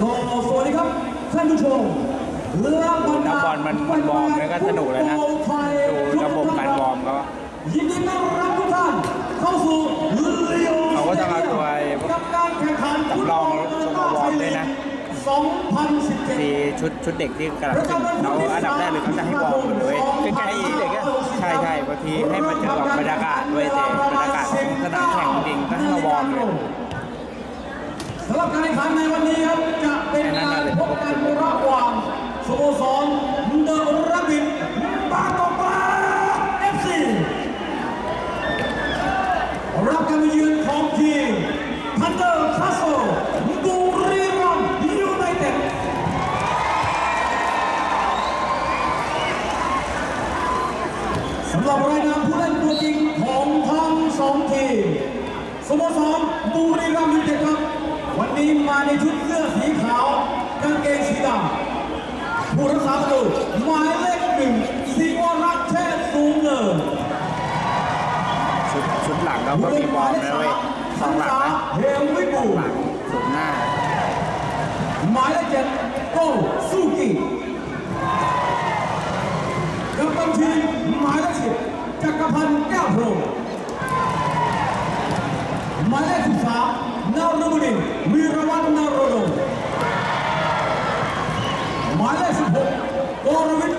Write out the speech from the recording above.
ท่านผู้ชมและบรรแล้วดาบอลมันมันวอร์มแล้วก็สนุกเลยนะดูระบบการวอร์มเขายินดีต้อนรับทุกท่านเข้าสู่ลีโอเขาก็ต้องเอาตัวกับการแข่งขันสำรองลงมาวอร์มด้วยนะ2017มีชุดชุดเด็กที่กำลังขึ้นเขาอันดับแรกเลยเขาจะให้วอร์มหมดเลยใกล้ๆอีกเด็กอะใช่ใช่บางทีให้มันเจอกับบรรยากาศด้วยแต่บรรยากาศของสนามแข่งจริงก็ให้มาวอร์มเลยสำหรับการแข่งขันในวันนี้ครับจะ เป็นการพบกันระหว่างสโมสรเดอะรับบิทบางกอกกลาเอฟซีรับการเยือนของทีมทันเดอร์คาสโซบุรีรัมยูไนเต็ดสำหรับรายนามผู้เล่นตัวจริงของทั้งสองทีมสโมสรบุรีรัมย์ยูไนเต็ดครับวันนี้มาในชุดเสื้อสีขาวกางเกงสีดำผู้รักษาประตูหมายเลขหนึ่งสิวรักษ์เทพสูงเนิน ชุดชุดหลังเราก็มีวอร์มนะเว้ยสองหลังนะเฮลวิบูหลังสุดหน้า หมายเลขเจ็ดโกสุกิกัปตันทีมหมายเลขสิบจักรพันธ์แก้วพรหมหมายเลขสิบสามนารมุนินทร์วีรวัฒน์นารดมหมายเลข16กรวิทย์